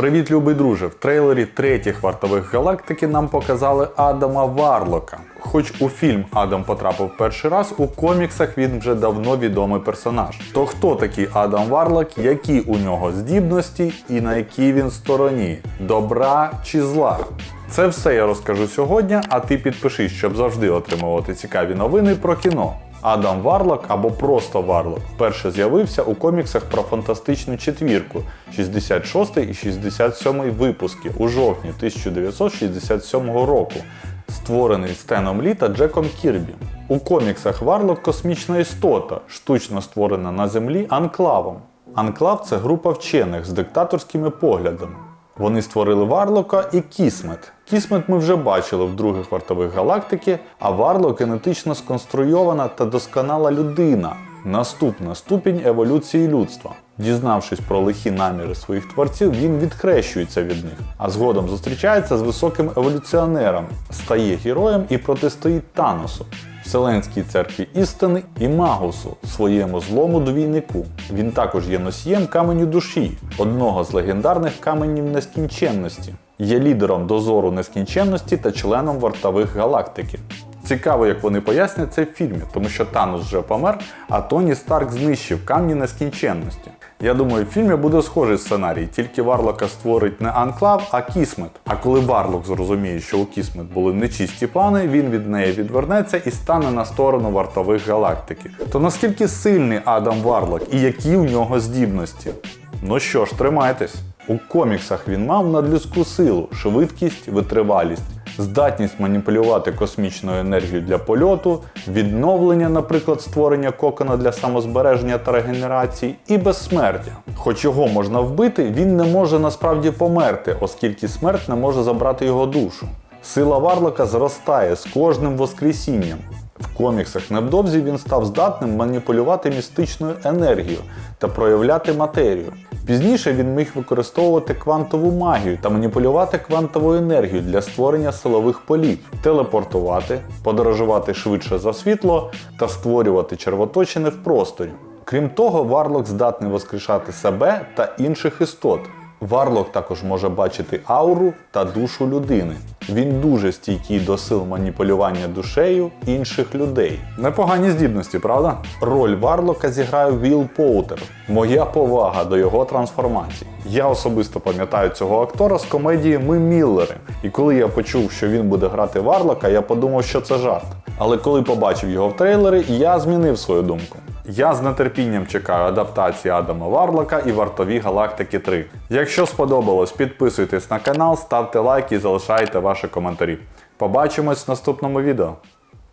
Привіт, любий друже! В трейлері третіх вартових галактики нам показали Адама Варлока. Хоч у фільм Адам потрапив перший раз, у коміксах він вже давно відомий персонаж. То хто такий Адам Варлок, які у нього здібності і на якій він стороні? Добра чи зла? Це все я розкажу сьогодні, а ти підпишись, щоб завжди отримувати цікаві новини про кіно. Адам Варлок або просто Варлок вперше з'явився у коміксах про фантастичну четвірку 66 і 67 випуски у жовтні 1967 року, створений Стеном Лі та Джеком Кірбі. У коміксах Варлок космічна істота, штучно створена на землі анклавом. Анклав це група вчених з диктаторськими поглядами. Вони створили Варлока і Кісмет. Кісмет ми вже бачили в других вартових галактики, а Варлок генетично сконструйована та досконала людина. Наступна ступінь еволюції людства. Дізнавшись про лихі наміри своїх творців, він відхрещується від них, а згодом зустрічається з високим еволюціонером, стає героєм і протистоїть Таносу, Вселенській церкві істини і Магусу, своєму злому двійнику. Він також є носієм каменю душі, одного з легендарних каменів нескінченності. Є лідером дозору нескінченності та членом вартових галактики. Цікаво, як вони пояснять це в фільмі, тому що Танос вже помер, а Тоні Старк знищив камні нескінченності. Я думаю, в фільмі буде схожий сценарій, тільки Варлока створить не Анклав, а Кісмет. А коли Варлок зрозуміє, що у Кісмет були нечисті плани, він від неї відвернеться і стане на сторону вартових галактики. То наскільки сильний Адам Варлок і які у нього здібності? Ну що ж, тримайтесь. У коміксах він мав надлюдську силу, швидкість, витривалість, здатність маніпулювати космічною енергією для польоту, відновлення, наприклад, створення кокона для самозбереження та регенерації, і безсмертя. Хоч його можна вбити, він не може насправді померти, оскільки смерть не може забрати його душу. Сила Варлока зростає з кожним воскресінням. В коміксах невдовзі він став здатним маніпулювати містичною енергією та проявляти матерію. Пізніше він міг використовувати квантову магію та маніпулювати квантовою енергією для створення силових полів, телепортувати, подорожувати швидше за світло та створювати червоточини в просторі. Крім того, Варлок здатний воскрешати себе та інших істот. Варлок також може бачити ауру та душу людини. Він дуже стійкий до сил маніпулювання душею інших людей. Непогані здібності, правда? Роль Варлока зіграє Вілл Поутер. Моя повага до його трансформації. Я особисто пам'ятаю цього актора з комедії Ми Міллери. І коли я почув, що він буде грати Варлока, я подумав, що це жарт. Але коли побачив його в трейлері, я змінив свою думку. Я з нетерпінням чекаю адаптації Адама Варлока і Вартові Галактики 3. Якщо сподобалось, підписуйтесь на канал, ставте лайк і залишайте ваші коментарі. Побачимось в наступному відео.